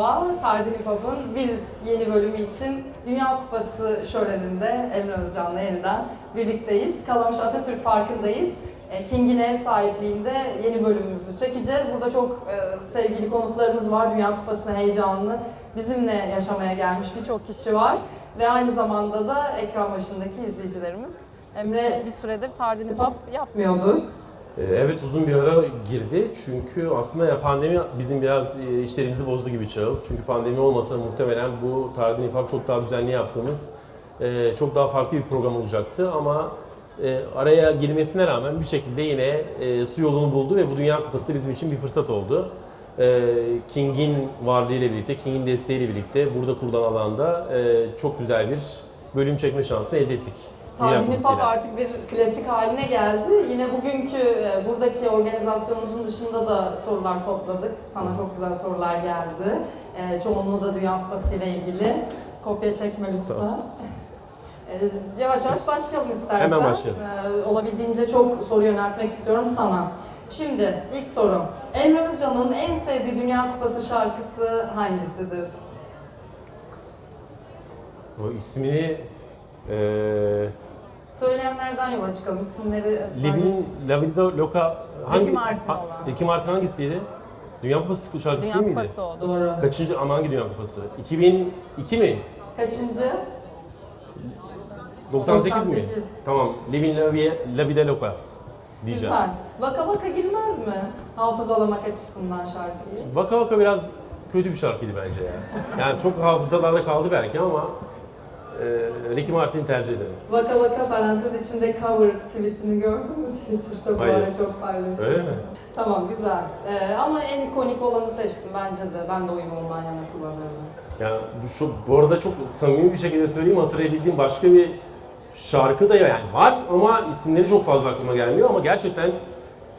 Merhaba. Tardini Pop'un bir yeni bölümü için Dünya Kupası şöleninde Emre Özcan'la yeniden birlikteyiz. Kalamış Atatürk Parkı'ndayız. E, King'in ev sahipliğinde yeni bölümümüzü çekeceğiz. Burada çok e, sevgili konuklarımız var. Dünya Kupası heyecanını bizimle yaşamaya gelmiş birçok kişi var. Ve aynı zamanda da ekran başındaki izleyicilerimiz. Emre bir süredir Tardini Pop yapmıyorduk. Ee, Evet uzun bir ara girdi çünkü aslında ya pandemi bizim biraz e, işlerimizi bozdu gibi Çağıl. Çünkü pandemi olmasa muhtemelen bu Tardin Hip çok daha düzenli yaptığımız e, çok daha farklı bir program olacaktı ama e, araya girmesine rağmen bir şekilde yine su yolunu buldu ve bu Dünya Kupası da bizim için bir fırsat oldu. King'in varlığıyla birlikte, King'in desteğiyle birlikte burada kurulan alanda çok güzel bir bölüm çekme şansını elde ettik. Pop Kupası'yla. artık bir klasik haline geldi. Yine bugünkü e, buradaki organizasyonumuzun dışında da sorular topladık. Sana çok güzel sorular geldi. E, çoğunluğu da Dünya Kupası ile ilgili. Kopya çekme lütfen. Tamam. E, yavaş yavaş başlayalım istersen. Hemen başlayalım. Olabildiğince çok soru yöneltmek istiyorum sana. Şimdi ilk sorum. Emre Özcan'ın en sevdiği Dünya Kupası şarkısı hangisidir? O ismini e, Söyleyenlerden yola çıkalım. İsimleri. Living La Vida Loca Ricky Martin Ha- olan. Ricky Martin hangisiydi? Dünya Kupası şarkısı Dünya değil miydi? Kupası o doğru. Kaçıncı ama hangi Dünya Kupası? 2002 mi? Kaçıncı? 98, mi? 98. Tamam. Living La Vida, La Vida Loca diyeceğim. Güzel. Vaka vaka girmez mi? Hafızalamak açısından şarkıyı. Vaka Vaka biraz kötü bir şarkıydı bence ya. Yani çok hafızalarda kaldı belki ama e, Ricky Martin'i tercih ederim. Vaka vaka parantez içinde cover tweetini gördün mü Twitter'da bu Hayır. ara çok paylaşıldı. Öyle mi? Tamam güzel. Ee, ama en ikonik olanı seçtim bence de. Ben de oyumu ondan yana kullanıyorum. Yani bu, şu, bu arada çok samimi bir şekilde söyleyeyim hatırlayabildiğim başka bir şarkı da yani var ama isimleri çok fazla aklıma gelmiyor ama gerçekten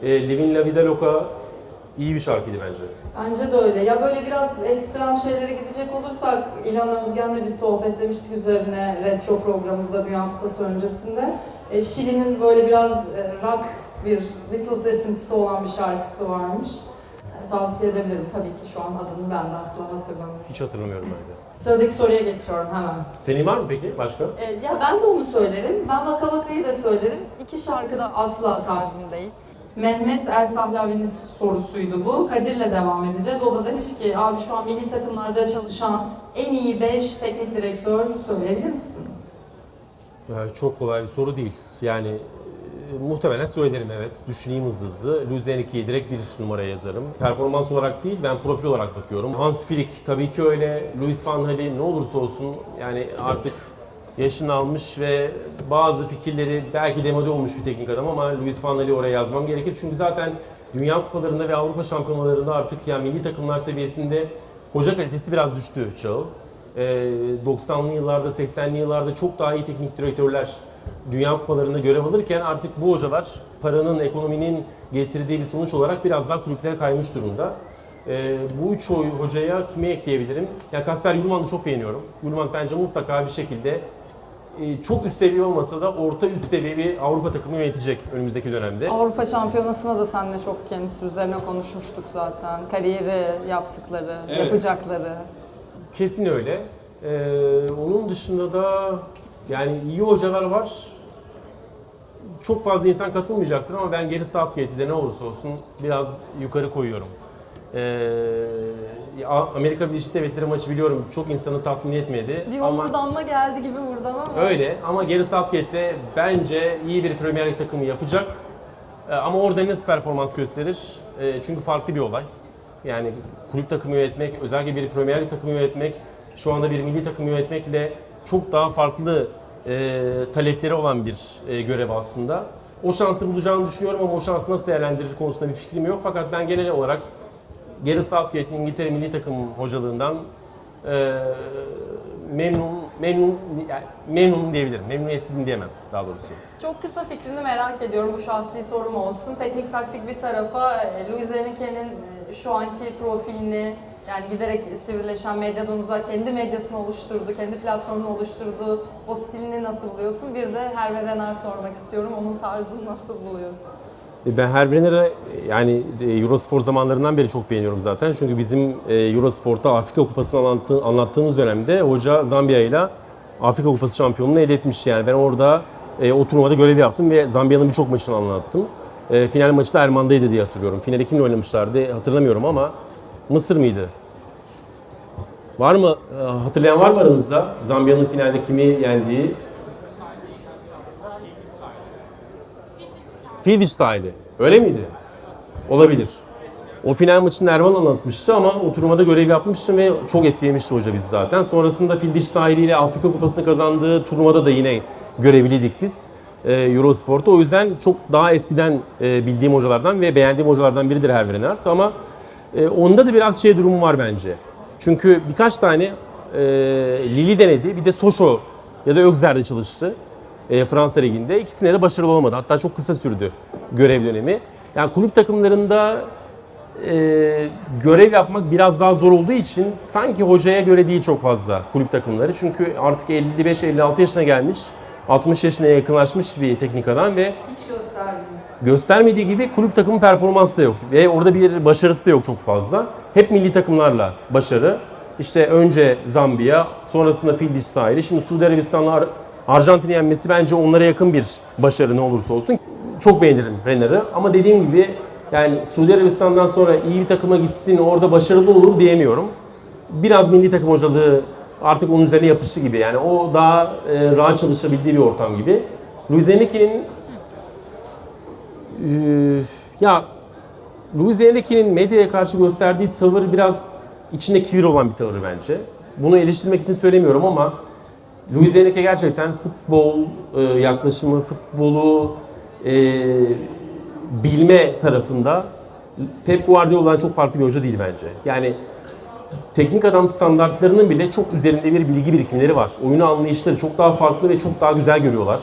e, Living La Vida Loca iyi bir şarkıydı bence. Bence de öyle. Ya böyle biraz ekstrem şeylere gidecek olursak İlhan Özgen'le bir sohbet demiştik üzerine retro programımızda Dünya Kupası öncesinde. E, Şili'nin böyle biraz e, rock bir Beatles esintisi olan bir şarkısı varmış. E, tavsiye edebilirim. Tabii ki şu an adını ben de asla hatırlamıyorum. Hiç hatırlamıyorum ben de. Sıradaki soruya geçiyorum hemen. Senin var mı peki başka? E, ya ben de onu söylerim. Ben Vaka Vaka'yı da söylerim. İki şarkı da asla tarzım değil. Mehmet Ersahlavi'nin sorusuydu bu. Kadir'le devam edeceğiz. O da demiş ki abi şu an milli takımlarda çalışan en iyi 5 teknik direktör söyleyebilir misin? Yani çok kolay bir soru değil. Yani e, muhtemelen söylerim evet. Düşüneyim hızlı hızlı. Luis Enrique'yi direkt bir numaraya yazarım. Performans olarak değil, ben profil olarak bakıyorum. Hans Flick tabii ki öyle. Luis Van Gaal ne olursa olsun yani artık yaşını almış ve bazı fikirleri belki demode olmuş bir teknik adam ama Luis Van Gaal'i oraya yazmam gerekir. Çünkü zaten Dünya Kupalarında ve Avrupa Şampiyonalarında artık yani milli takımlar seviyesinde hoca kalitesi biraz düştü Çağıl. Ee, 90'lı yıllarda, 80'li yıllarda çok daha iyi teknik direktörler Dünya Kupalarında görev alırken artık bu hocalar paranın, ekonominin getirdiği bir sonuç olarak biraz daha kulüplere kaymış durumda. Ee, bu üç ho- hocaya kimi ekleyebilirim? Ya Kasper Yulman'ı çok beğeniyorum. Yulman bence mutlaka bir şekilde e, çok üst seviye olmasa da orta üst seviye bir Avrupa takımı yönetecek önümüzdeki dönemde. Avrupa Şampiyonası'na da seninle çok kendisi üzerine konuşmuştuk zaten. Kariyeri, yaptıkları, Evet. yapacakları. Kesin öyle. Ee, onun dışında da yani iyi hocalar var. Çok fazla insan katılmayacaktır ama ben geri Southgate'i de ne olursa olsun biraz yukarı koyuyorum. Ee, Amerika Birleşik Devletleri maçı biliyorum çok insanı tatmin etmedi. Bir ama omurdanma geldi gibi buradan ama. öyle ama geri Southgate de bence iyi bir Premier Lig takımı yapacak. Ee, ama orada nasıl performans gösterir? Ee, çünkü farklı bir olay. Yani kulüp takımı yönetmek, özellikle bir Premier Lig takımı yönetmek, şu anda bir milli takımı yönetmekle çok daha farklı e, talepleri olan bir e, görev aslında. O şansı bulacağını düşünüyorum ama o şansı nasıl değerlendirir konusunda bir fikrim yok. Fakat ben genel olarak Gary Southgate'in İngiltere milli takım hocalığından e, memnun, memnun, yani memnunum diyebilirim. Memnuniyetsizim diyemem daha doğrusu. Çok kısa fikrini merak ediyorum. Bu şahsi sorum olsun. Teknik taktik bir tarafa e, Luis Enrique'nin e, şu anki profilini yani giderek sivrileşen medyadan uzak kendi medyasını oluşturdu, kendi platformunu oluşturdu. O stilini nasıl buluyorsun? Bir de Hervé Renard sormak istiyorum. Onun tarzını nasıl buluyorsun? E, Ben Hervener'ı yani e, Eurospor zamanlarından beri çok beğeniyorum zaten. Çünkü bizim e, Eurospor'ta Afrika Kupası'nı anlattı, anlattığımız dönemde hoca Zambiya ile Afrika Kupası şampiyonluğunu elde etmişti. Yani ben orada o turnuvada görev yaptım ve Zambiya'nın birçok maçını anlattım. Final maçı da Erman'daydı diye hatırlıyorum. Finali kimle oynamışlardı hatırlamıyorum ama Mısır mıydı? Var mı? Hatırlayan var mı aranızda? Zambiya'nın finalde kimi yendiği? Fidiş sahili. Öyle miydi? Olabilir. O final maçını Erman anlatmıştı ama o görev yapmıştı ve çok etkilemişti hoca bizi zaten. Sonrasında Fildiş sahiliyle Afrika Kupası'nı kazandığı turnuvada da yine görevliydik biz. e, Eurospor'ta. O yüzden çok daha eskiden e, bildiğim hocalardan ve beğendiğim hocalardan biridir Hervé Renard. Ama e, onda da biraz şey durumu var bence. Çünkü birkaç tane Lili denedi. Bir de Sochaux ya da Ögzer'de çalıştı e, Fransa Ligi'nde. İkisinde de başarılı olamadı. Hatta çok kısa sürdü görev dönemi. Yani kulüp takımlarında e, görev yapmak biraz daha zor olduğu için sanki hocaya göre değil çok fazla kulüp takımları. Çünkü artık 55-56 yaşına gelmiş, 60 yaşına yakınlaşmış bir teknik adam ve Hiç göstermiyor. göstermediği gibi kulüp takımı performansı da yok. Ve orada bir başarısı da yok çok fazla. Hep milli takımlarla başarı. İşte önce Zambiya, sonrasında Fildiş sahili. Şimdi Suudi Arabistan'la Ar- Arjantin'i yenmesi bence onlara yakın bir başarı ne olursa olsun. Çok beğenirim Renner'ı ama dediğim gibi yani Suudi Arabistan'dan sonra iyi bir takıma gitsin, orada başarılı olur diyemiyorum. Biraz milli takım hocalığı artık onun üzerine yapıştı gibi. Yani o daha e, rahat çalışabildiği bir ortam gibi. Luis Enrique'nin ee, ya Luis Enrique'nin medyaya karşı gösterdiği tavır biraz içinde kibir olan bir tavır bence. Bunu eleştirmek için söylemiyorum ama Luis Enrique gerçekten futbol e, yaklaşımı, futbolu e, bilme tarafında Pep Guardiola'dan çok farklı bir hoca değil bence. Yani teknik adam standartlarının bile çok üzerinde bir bilgi birikimleri var. Oyunu anlayışları çok daha farklı ve çok daha güzel görüyorlar.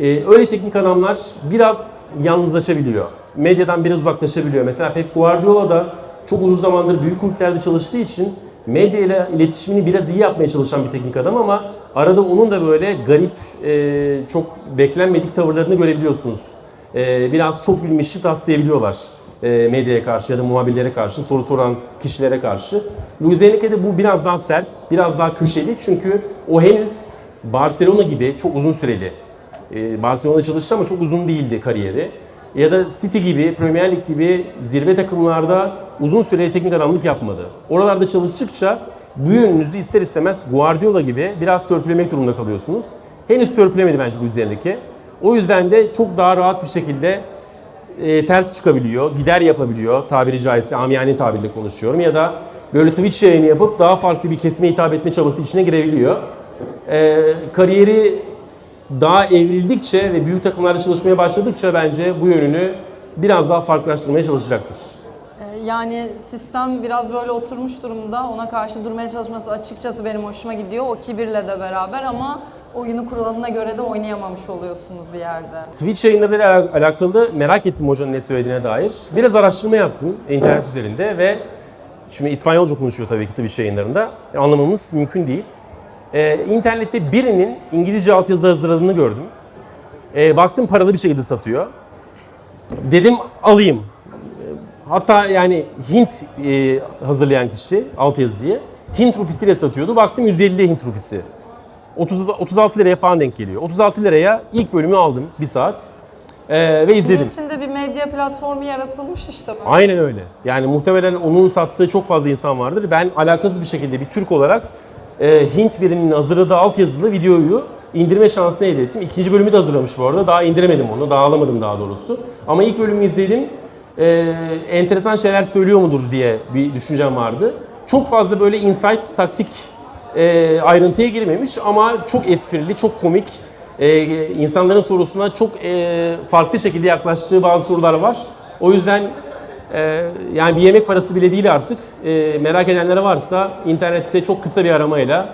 Ee, öyle teknik adamlar biraz yalnızlaşabiliyor. Medyadan biraz uzaklaşabiliyor. Mesela Pep Guardiola da çok uzun zamandır büyük kulüplerde çalıştığı için medya ile iletişimini biraz iyi yapmaya çalışan bir teknik adam ama arada onun da böyle garip, e, çok beklenmedik tavırlarını görebiliyorsunuz. E, biraz çok bilmişlik taslayabiliyorlar e, medyaya karşı ya da muhabirlere karşı, soru soran kişilere karşı. Luis Enrique'de bu biraz daha sert, biraz daha köşeli çünkü o henüz Barcelona gibi çok uzun süreli ee, Barcelona'da çalıştı ama çok uzun değildi kariyeri. Ya da City gibi, Premier Lig gibi zirve takımlarda uzun süreli teknik adamlık yapmadı. Oralarda çalıştıkça bu ister istemez Guardiola gibi biraz törpülemek durumunda kalıyorsunuz. Henüz törpülemedi bence Luis Enrique. O yüzden de çok daha rahat bir şekilde e, ters çıkabiliyor, gider yapabiliyor tabiri caizse amiyane tabirle konuşuyorum ya da böyle Twitch yayını yapıp daha farklı bir kesime hitap etme çabası içine girebiliyor. E, kariyeri daha evrildikçe ve büyük takımlarda çalışmaya başladıkça bence bu yönünü biraz daha farklılaştırmaya çalışacaktır. Ee, Yani sistem biraz böyle oturmuş durumda. Ona karşı durmaya çalışması açıkçası benim hoşuma gidiyor. O kibirle de beraber ama oyunu kuralına göre de oynayamamış oluyorsunuz bir yerde. Twitch yayınlarıyla ala- alakalı merak ettim hocanın ne söylediğine dair. Biraz araştırma yaptım internet üzerinde ve şimdi İspanyolca konuşuyor tabii ki Twitch yayınlarında. E, Anlamamız mümkün değil. Ee, internette birinin İngilizce altyazı hazırladığını gördüm. Ee, baktım paralı bir şekilde satıyor. Dedim alayım. Ee, Hatta yani Hint e, hazırlayan kişi altyazıyı Hint rupisiyle satıyordu. Baktım 150 Hint rupisi. 30, 36 liraya falan denk geliyor. 36 liraya ilk bölümü aldım bir saat Ee, ve Bunun izledim. içinde bir medya platformu yaratılmış işte. Aynen öyle. Yani muhtemelen onun sattığı çok fazla insan vardır. Ben alakasız bir şekilde bir Türk olarak e, Hint birinin hazırladığı altyazılı videoyu indirme şansını elde ettim. İkinci bölümü de hazırlamış bu arada. Daha indiremedim onu. Daha alamadım daha doğrusu. Ama ilk bölümü izledim. E, enteresan şeyler söylüyor mudur diye bir düşüncem vardı. Çok fazla böyle insight, taktik e, ayrıntıya girmemiş ama çok esprili, çok komik. E, insanların sorusuna çok e, farklı şekilde yaklaştığı bazı sorular var. O yüzden e, yani bir yemek parası bile değil artık. E, merak edenlere varsa internette çok kısa bir aramayla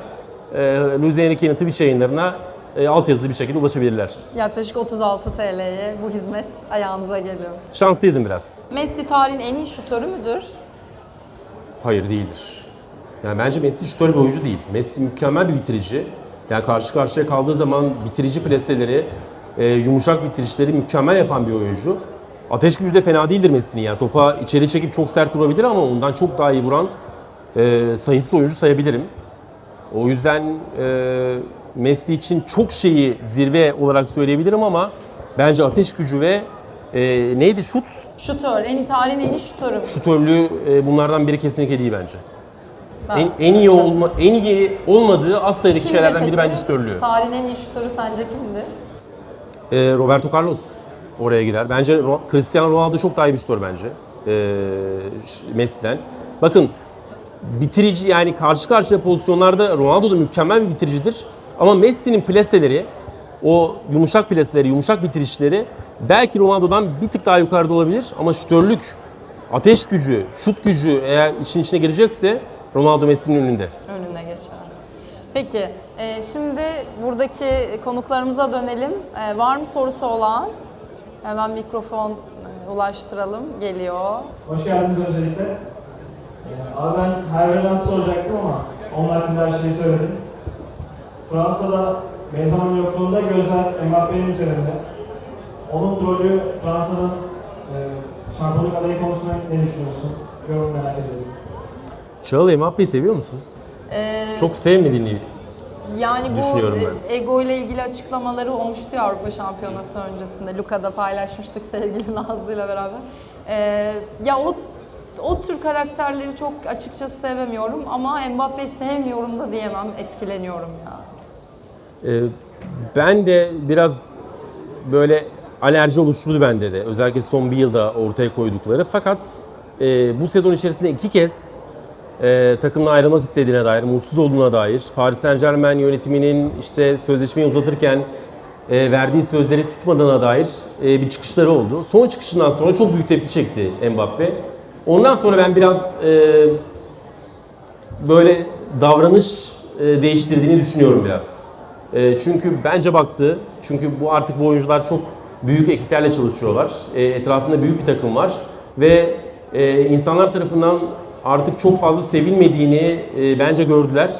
e, Luis Enrique'nin Twitch yayınlarına e, altyazılı bir şekilde ulaşabilirler. Yaklaşık 36 TL'ye bu hizmet ayağınıza geliyor. Şanslıydım biraz. Messi tarihin en iyi şutörü müdür? Hayır değildir. Yani bence Messi şutör bir oyuncu değil. Messi mükemmel bir bitirici. Yani karşı karşıya kaldığı zaman bitirici pleseleri, e, yumuşak bitirişleri mükemmel yapan bir oyuncu. Ateş gücü de fena değildir Messi'nin ya. Topa içeri çekip çok sert vurabilir ama ondan çok daha iyi vuran e, sayısız oyuncu sayabilirim. O yüzden e, Messi için çok şeyi zirve olarak söyleyebilirim ama bence ateş gücü ve e, neydi şut? Şutör, en tarihin en iyi şutörü. Şutörlüğü e, bunlardan biri kesinlikle değil bence. Ben- En, en iyi olma, en iyi olmadığı az sayıdaki şeylerden biri bence şutörlüğü. Tarihin en iyi şutörü sence kimdi? E, Roberto Carlos oraya girer. Bence Cristiano Ronaldo çok daha iyi bir şutör bence. E, ş- Messi'den. Bakın bitirici yani karşı karşıya pozisyonlarda Ronaldo da mükemmel bir bitiricidir. Ama Messi'nin plaseleri, o yumuşak plaseleri, yumuşak bitirişleri belki Ronaldo'dan bir tık daha yukarıda olabilir. Ama şutörlük, ateş gücü, şut gücü eğer için içine girecekse Ronaldo Messi'nin önünde. önüne geçer. Peki, e, şimdi buradaki konuklarımıza dönelim. E, var mı sorusu olan? Hemen mikrofon e, ulaştıralım. Geliyor. Hoş geldiniz öncelikle. Ee, Abi ben Hervé Renard soracaktım ama onun hakkında her şeyi söyledin. Fransa'da Benzema'nın yokluğunda gözler Mbappe'nin üzerinde. Onun rolü Fransa'nın e, şampiyonluk adayı konusunda ne düşünüyorsun? Yorum merak ediyorum. Çağıl Mbappe'yi seviyor musun? E, Çok sevmediğini Yani bu Düşünüyorum e, ego ile ilgili açıklamaları olmuştu ya Avrupa Şampiyonası öncesinde. Luka'da paylaşmıştık sevgili Nazlı ile beraber. E, ya o o tür karakterleri çok açıkçası sevemiyorum ama Mbappe'yi sevmiyorum da diyemem, etkileniyorum ya. Ee, ben de biraz böyle alerji oluşturdu bende de. Özellikle son bir yılda ortaya koydukları. Fakat e, bu sezon içerisinde iki kez e, takımla ayrılmak istediğine dair, mutsuz olduğuna dair, Paris Saint Germain yönetiminin işte sözleşmeyi uzatırken e, verdiği sözleri tutmadığına dair e, bir çıkışları oldu. Son çıkışından sonra çok büyük tepki çekti Mbappe. Ondan sonra ben biraz e, böyle davranış e, değiştirdiğini düşünüyorum biraz. E, çünkü bence baktı, çünkü bu artık bu oyuncular çok büyük ekiplerle çalışıyorlar. E, etrafında büyük bir takım var ve e, insanlar tarafından artık çok fazla sevilmediğini e, bence gördüler.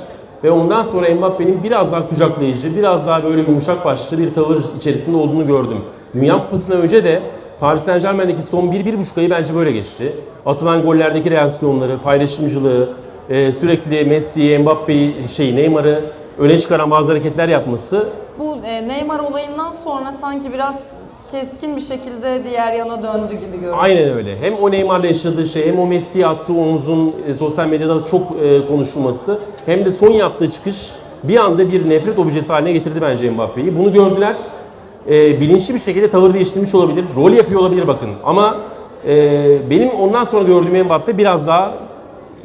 Ve ondan sonra Mbappe'nin biraz daha kucaklayıcı, biraz daha böyle yumuşak başlı bir tavır içerisinde olduğunu gördüm. Dünya Kupası'ndan önce de Paris Saint Germain'deki son 1-1,5 ayı bence böyle geçti. Atılan gollerdeki reaksiyonları, paylaşımcılığı, e, sürekli Messi'yi, Mbappe'yi, şey Neymar'ı öne çıkaran bazı hareketler yapması Bu e, Neymar olayından sonra sanki biraz keskin bir şekilde diğer yana döndü gibi görünüyor. aynen öyle. Hem o Neymar'la yaşadığı şey, hem o Messi'ye attığı omuzun e, sosyal medyada çok e, konuşulması, hem de son yaptığı çıkış bir anda bir nefret objesi haline getirdi bence Mbappe'yi. Bunu gördüler. E, bilinçli bir şekilde tavır değiştirmiş olabilir. Rol yapıyor olabilir bakın. Ama e, benim ondan sonra gördüğüm Mbappe biraz daha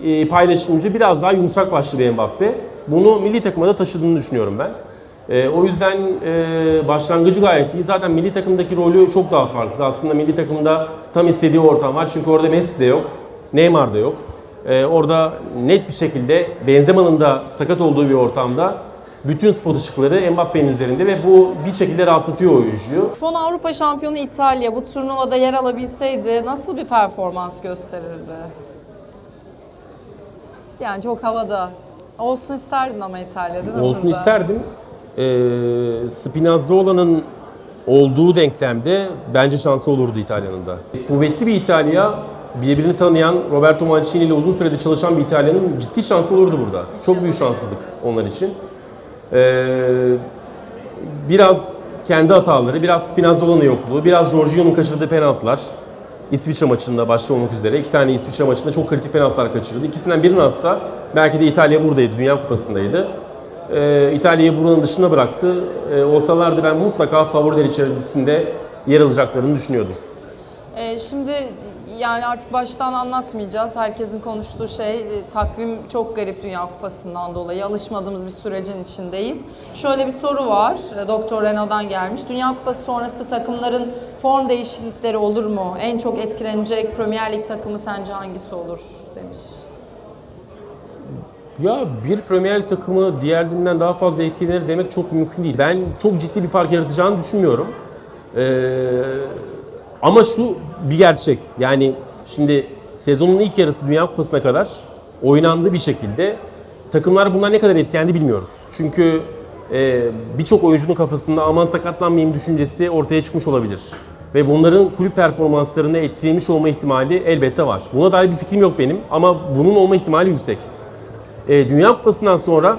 e, paylaşımcı, biraz daha yumuşak başlı bir Mbappe. Bunu milli takıma da taşıdığını düşünüyorum ben. E, o yüzden e, başlangıcı gayet iyi. Zaten milli takımdaki rolü çok daha farklı. Aslında milli takımda tam istediği ortam var. Çünkü orada Messi de yok, Neymar da yok. E, orada net bir şekilde Benzema'nın da sakat olduğu bir ortamda bütün spot ışıkları Mbappe'nin üzerinde ve bu bir şekilde rahatlatıyor oyuncuyu. Son Avrupa şampiyonu İtalya bu turnuvada yer alabilseydi nasıl bir performans gösterirdi? Yani çok havada. Olsun isterdin ama İtalya değil mi? Olsun burada? isterdim. Ee, Spinazzola'nın olduğu denklemde bence şansı olurdu İtalya'nın da. Kuvvetli bir İtalya, birbirini tanıyan, Roberto Mancini ile uzun süredir çalışan bir İtalya'nın ciddi şansı olurdu burada. Çok büyük şanssızlık onlar için. Ee, biraz kendi hataları, biraz Spinazzola'nın yokluğu, biraz Jorginho'nun kaçırdığı penaltılar. İsviçre maçında başta olmak üzere iki tane İsviçre maçında çok kritik penaltılar kaçırdı. İkisinden birini atsa belki de İtalya buradaydı, Dünya Kupası'ndaydı. Ee, İtalya'yı buranın dışına bıraktı. Ee, olsalardı ben mutlaka favoriler içerisinde yer alacaklarını düşünüyordum. Ee, şimdi yani artık baştan anlatmayacağız. Herkesin konuştuğu şey e, takvim çok garip Dünya Kupası'ndan dolayı. Alışmadığımız bir sürecin içindeyiz. Şöyle bir soru var. e, Doktor Renault'dan gelmiş. Dünya Kupası sonrası takımların form değişiklikleri olur mu? En çok etkilenecek Premier Lig takımı sence hangisi olur demiş. Ya bir Premier takımı diğerlerinden daha fazla etkilenir demek çok mümkün değil. Ben çok ciddi bir fark yaratacağını düşünmüyorum. Ee, ama şu bir gerçek. Yani şimdi sezonun ilk yarısı Dünya Kupası'na kadar oynandı bir şekilde. Takımlar bundan ne kadar etkilendi bilmiyoruz. Çünkü e, birçok oyuncunun kafasında aman sakatlanmayayım düşüncesi ortaya çıkmış olabilir. ve bunların kulüp performanslarını etkilemiş olma ihtimali elbette var. Buna dair bir fikrim yok benim ama bunun olma ihtimali yüksek. E, Dünya Kupası'ndan sonra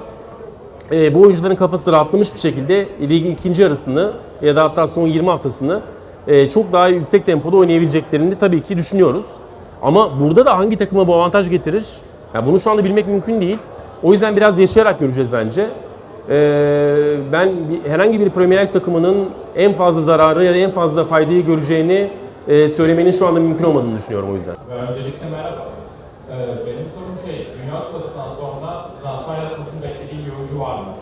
e, bu oyuncuların kafası rahatlamış bir şekilde ligin ikinci yarısını ya da hatta son 20 haftasını e, çok daha yüksek tempoda oynayabileceklerini tabii ki düşünüyoruz. Ama burada da hangi takıma bu avantaj getirir? Ya bunu şu anda bilmek mümkün değil. O yüzden biraz yaşayarak göreceğiz bence. E, ben herhangi bir Premier Lig takımının en fazla zararı ya da en fazla faydayı göreceğini e, söylemenin şu anda mümkün olmadığını düşünüyorum o yüzden. Öncelikle merhaba. Ee, benim sorum şey, Dünya Kupası'ndan sonra transfer yapmasını beklediğin bir oyuncu var mı?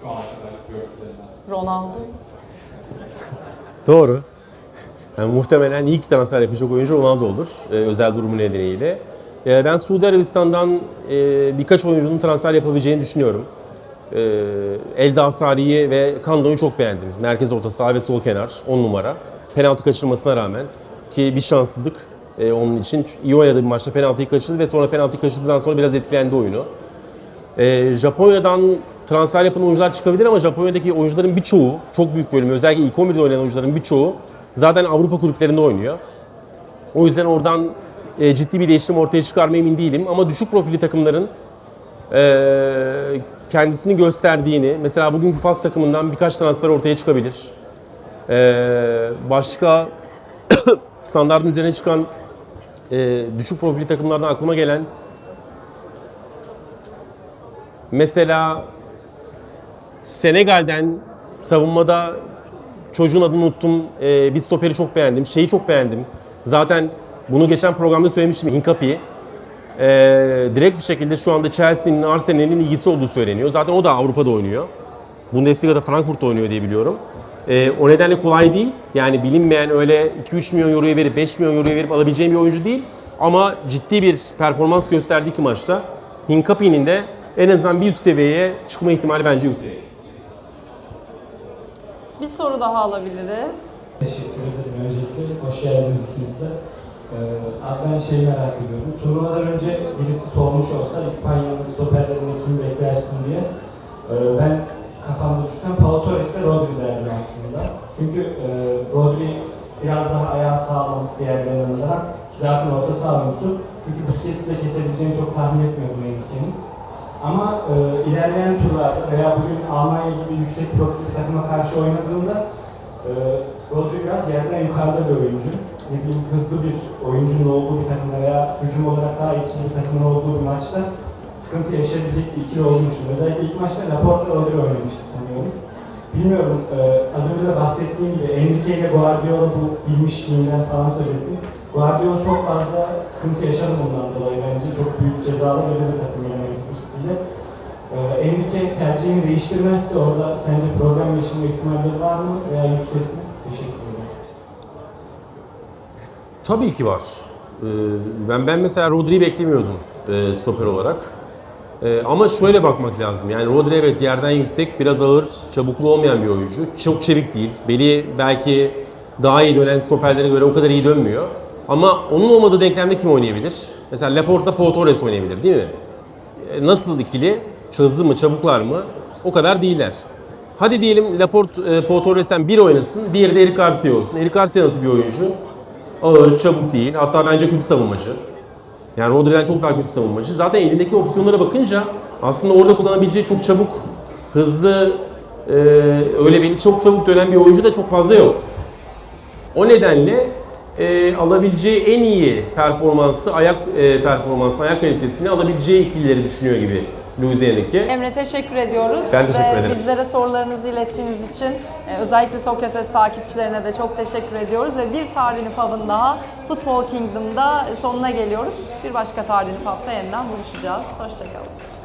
Şu ana kadar gördüklerinden. Ronaldo. Doğru. Yani muhtemelen ilk transfer yapacak oyuncu Ronaldo olur. e, özel durumu nedeniyle. E, ben Suudi Arabistan'dan e, birkaç oyuncunun transfer yapabileceğini düşünüyorum. E, Elda Sari'yi ve Kando'yu çok beğendim. Merkez orta saha ve sol kenar 10 numara. Penaltı kaçırmasına rağmen ki bir şanssızlık e, onun için. iyi oynadı bir maçta penaltıyı kaçırdı ve sonra penaltıyı kaçırdıktan sonra biraz etkilendi oyunu. Ee, Japonya'dan transfer yapan oyuncular çıkabilir ama Japonya'daki oyuncuların birçoğu, çok büyük bölümü, özellikle ilk 11'de oynayan oyuncuların birçoğu zaten Avrupa kulüplerinde oynuyor. O yüzden oradan e, ciddi bir değişim ortaya çıkar mı emin değilim ama düşük profili takımların e, kendisini gösterdiğini, mesela bugünkü Fas takımından birkaç transfer ortaya çıkabilir. E, başka standartın üzerine çıkan e, düşük profili takımlardan aklıma gelen Mesela Senegal'den savunmada çocuğun adını unuttum. Ee, bir stoperi çok beğendim. Şeyi çok beğendim. Zaten bunu geçen programda söylemiştim. Hinkapi'yi. Ee, direkt bir şekilde şu anda Chelsea'nin, Arsenal'in ilgisi olduğu söyleniyor. Zaten o da Avrupa'da oynuyor. Bundesliga'da Frankfurt'ta oynuyor diye biliyorum. Ee, o nedenle kolay değil. Yani bilinmeyen öyle 2-3 milyon euroya verip 5 milyon euroya verip alabileceğim bir oyuncu değil. Ama ciddi bir performans gösterdiği ki maçta Hinkapi'nin de en azından bir üst seviyeye çıkma ihtimali bence yüksek. Bir soru daha alabiliriz. Teşekkür ederim. Öncelikle hoş geldiniz ikiniz de. Ee, ben şeyi merak ediyorum. Turnuvadan önce birisi sormuş olsa İspanya'nın stoperlerinde kim beklersin diye. Ee, ben kafamda düşünsem Pau Torres de Rodri derdim aslında. Çünkü e, Rodri biraz daha ayağı sağlam diğerlerine nazaran. Ki zaten orta saha. Çünkü Busquets'i de kesebileceğini çok tahmin etmiyordum Enrique'nin. Ama e, ilerleyen turlarda veya bugün Almanya gibi yüksek profil bir takıma karşı oynadığında e, Rodri biraz yerden yukarıda bir oyuncu. Ne bileyim hızlı bir oyuncunun olduğu bir takımda veya hücum olarak daha etkili bir takımın olduğu bir maçta sıkıntı yaşayabilecek bir ikili olmuştu. Özellikle ilk maçta Laporte Rodri oynamıştı sanıyorum. Bilmiyorum, e, az önce de bahsettiğim gibi Enrique ile Guardiola bu bilmişliğinden falan söz ettim. Guardiola çok fazla sıkıntı yaşadı bundan dolayı bence. Çok büyük cezalar ödedi takım yine İle. E, Enrique tercihini değiştirmezse orada sence problem yaşama ihtimalleri var mı veya yüksek mi? Teşekkür ederim. Tabii ki var. Ee, Ben ben mesela Rodri'yi beklemiyordum e, stoper olarak. Ee, Ama şöyle bakmak lazım. Yani Rodri evet yerden yüksek, biraz ağır, çabuklu olmayan bir oyuncu. Çok çevik değil. Beli belki daha iyi dönen stoperlere göre o kadar iyi dönmüyor. Ama onun olmadığı denklemde kim oynayabilir? Mesela Laporte'da Pau Torres oynayabilir değil mi? E, Nasıl ikili? Hızlı mı, çabuklar mı? O kadar değiller. Hadi diyelim Laporte, e, Pau bir oynasın, diğeri de Eric Garcia olsun. Eric Garcia nasıl bir oyuncu? Ağır, çabuk değil. Hatta bence kötü savunmacı. Yani Rodri'den çok daha kötü savunmacı. Zaten elindeki opsiyonlara bakınca aslında orada kullanabileceği çok çabuk, hızlı, e, öyle beni çok çabuk dönen bir oyuncu da çok fazla yok. O nedenle e, alabileceği en iyi performansı, ayak e, performansını, ayak kalitesini alabileceği ikilileri düşünüyor gibi Luis Enrique. Emre teşekkür ediyoruz. Ben teşekkür Ve ederim. bizlere sorularınızı ilettiğiniz için e, özellikle Sokrates takipçilerine de çok teşekkür ediyoruz. Ve bir Tarihini Pub'ın daha Football Kingdom'da sonuna geliyoruz. Bir başka Tarihini Pub'da yeniden buluşacağız. Hoşçakalın.